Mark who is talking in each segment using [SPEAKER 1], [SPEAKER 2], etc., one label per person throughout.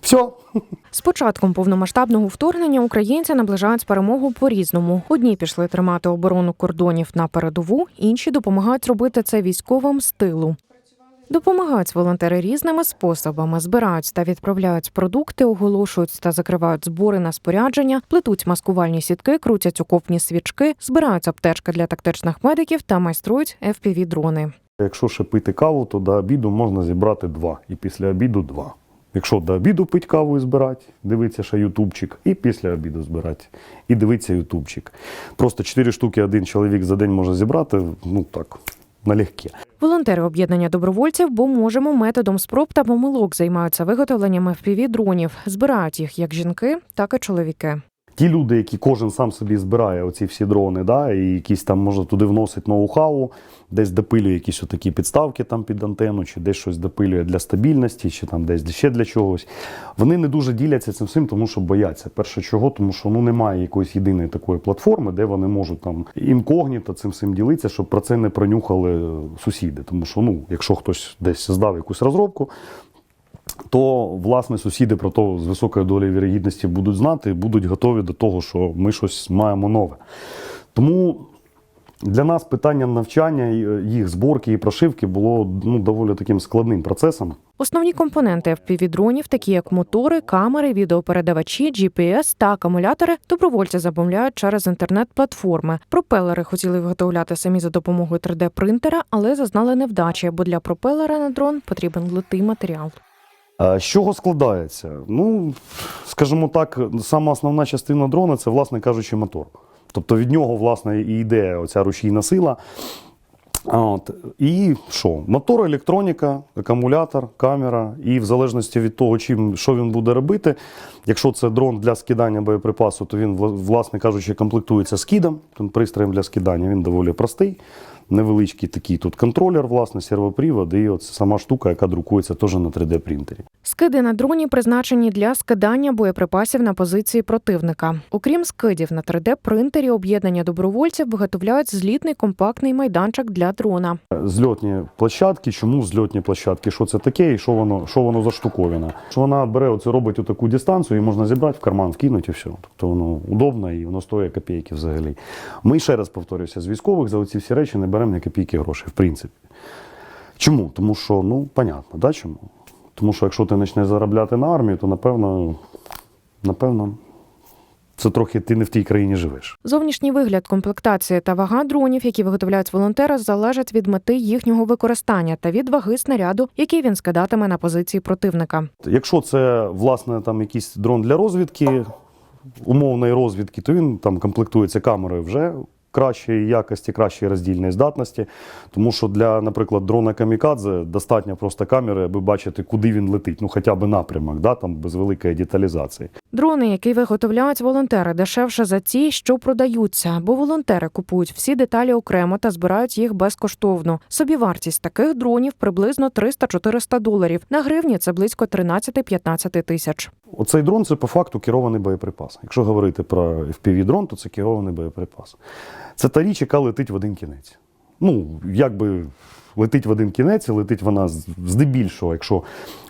[SPEAKER 1] Все.
[SPEAKER 2] З початком повномасштабного вторгнення українці наближають перемогу по-різному. Одні пішли тримати оборону кордонів на передову, інші допомагають робити це військовим з тилу. Допомагають волонтери різними способами, збирають та відправляють продукти, оголошують та закривають збори на спорядження, плетуть маскувальні сітки, крутять окопні свічки, збирають аптечки для тактичних медиків та майструють fpv дрони
[SPEAKER 1] Якщо ще пити каву, то до обіду можна зібрати два. І після обіду два. Якщо до обіду пить каву і збирати, дивитися ще ютубчик, і після обіду збирати, і дивитися ютубчик. Просто чотири штуки один чоловік за день може зібрати, ну так, налегке.
[SPEAKER 2] Волонтери об'єднання добровольців, бо можемо методом спроб та помилок займаються виготовленням fpv дронів. Збирають їх як жінки, так і чоловіки.
[SPEAKER 1] Ті люди, які кожен сам собі збирає оці всі дрони, да, і якісь там може туди вносить ноу-хау, десь допилює якісь отакі підставки там під антенну, чи десь щось допилює для стабільності, чи там десь ще для чогось. Вони не дуже діляться цим всім, тому що бояться. Перше чого, тому що ну немає якоїсь єдиної такої платформи, де вони можуть там інкогніто цим всім ділитися, щоб про це не пронюхали сусіди. Тому що ну, якщо хтось десь здав якусь розробку, то власне сусіди про то з високою долею вірогідності будуть знати, будуть готові до того, що ми щось маємо нове. Тому для нас питання навчання, е, їх зборки і прошивки було ну, доволі таким складним процесом.
[SPEAKER 2] Основні компоненти fpv дронів, такі як мотори, камери, відеопередавачі, GPS та акумулятори, добровольці замовляють через інтернет-платформи. Пропелери хотіли виготовляти самі за допомогою 3D-принтера, але зазнали невдачі, бо для пропелера на дрон потрібен литий матеріал.
[SPEAKER 1] З чого складається? Ну, скажімо так, сама основна частина дрона це, власне кажучи, мотор. Тобто від нього, власне, і йде оця рушійна сила. От. І що? Мотор, електроніка, акумулятор, камера. І в залежності від того, чим, що він буде робити, якщо це дрон для скидання боєприпасу, то він, власне кажучи, комплектується скидом, пристроєм для скидання. Він доволі простий. Невеличкий такий тут контролер, власне, сервопривод, і от сама штука, яка друкується теж на 3D-принтері.
[SPEAKER 2] Скиди на дроні призначені для скидання боєприпасів на позиції противника. Окрім скидів на 3D-принтері, об'єднання добровольців виготовляють злітний компактний майданчик для дрона.
[SPEAKER 1] Зльотні площадки. Чому зльотні площадки? Що це таке і що воно, що воно за штуковина? Що вона бере оце, робить таку дистанцію, і можна зібрати в карман, вкинути і все. Тобто воно удобно і воно стоїть копійки взагалі. Ми ще раз повторюся, з військових за оці всі речі не беремо ні копійки грошей, в принципі. Чому? Тому що, ну, понятно, да, чому? Тому що якщо ти почнеш заробляти на армію, то напевно, напевно, це трохи ти не в тій країні живеш.
[SPEAKER 2] Зовнішній вигляд, комплектація та вага дронів, які виготовляють волонтери, залежать від мети їхнього використання та від ваги снаряду, який він скидатиме на позиції противника.
[SPEAKER 1] Якщо це власне там якийсь дрон для розвідки, умовної розвідки, то він там комплектується камерою вже кращої якості, кращої роздільної здатності. Тому що для, наприклад, дрона камікадзе достатньо просто камери, аби бачити, куди він летить, ну хоча б напрямок, да, там без великої деталізації.
[SPEAKER 2] Дрони, які виготовляють волонтери, дешевше за ті, що продаються, бо волонтери купують всі деталі окремо та збирають їх безкоштовно. Собівартість таких дронів приблизно 300-400 доларів. На гривні це близько 13-15 тисяч.
[SPEAKER 1] Оцей дрон це по факту керований боєприпас. Якщо говорити про fpv дрон, то це керований боєприпас. Це та річ, яка летить в один кінець. Ну, якби летить в один кінець, і летить вона здебільшого, якщо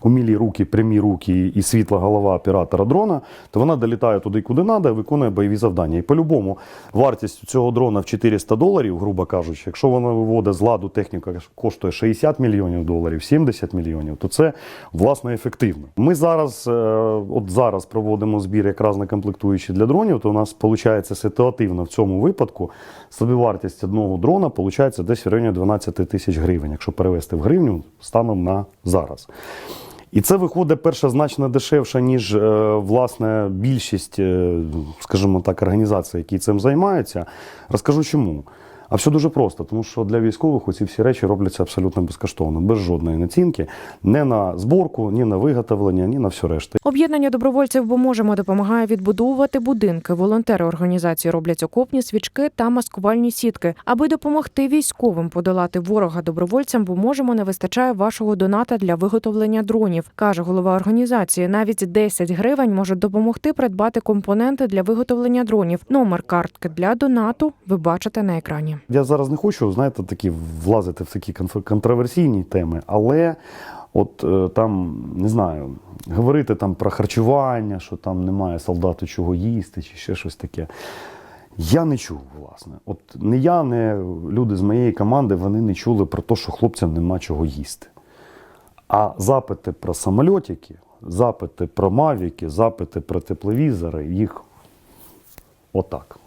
[SPEAKER 1] умілі руки, прямі руки і світла голова оператора дрона, то вона долітає туди, куди треба, і виконує бойові завдання. І по-любому вартість цього дрона в 400 доларів, грубо кажучи, якщо вона виводить з ладу техніка коштує 60 мільйонів доларів, 70 мільйонів, то це власне ефективно. Ми зараз, е, от зараз проводимо збір якраз на комплектуючі для дронів, то у нас виходить ситуативно в цьому випадку собівартість одного дрона виходить десь в районі 12 тисяч гривень, якщо перевести в гривню станом на зараз. І це виходить перше значно дешевше, ніж е, власне більшість, е, скажімо так, організацій, які цим займаються. Розкажу чому. А все дуже просто, тому що для військових оці всі речі робляться абсолютно безкоштовно, без жодної націнки, не на зборку, ні на виготовлення, ні на все решта.
[SPEAKER 2] Об'єднання добровольців бо можемо допомагає відбудовувати будинки. Волонтери організації роблять окопні свічки та маскувальні сітки. Аби допомогти військовим подолати ворога добровольцям, бо можемо не вистачає вашого доната для виготовлення дронів, каже голова організації. Навіть 10 гривень можуть допомогти придбати компоненти для виготовлення дронів. Номер картки для донату ви бачите на екрані.
[SPEAKER 1] Я зараз не хочу, знаєте, такі влазити в такі контроверсійні теми, але От е, там, не знаю, говорити там про харчування, що там немає солдату чого їсти, чи ще щось таке. Я не чув, власне. От не я, не люди з моєї команди, вони не чули про те, що хлопцям нема чого їсти. А запити про самольотики, запити про мавіки, запити про тепловізори, їх отак.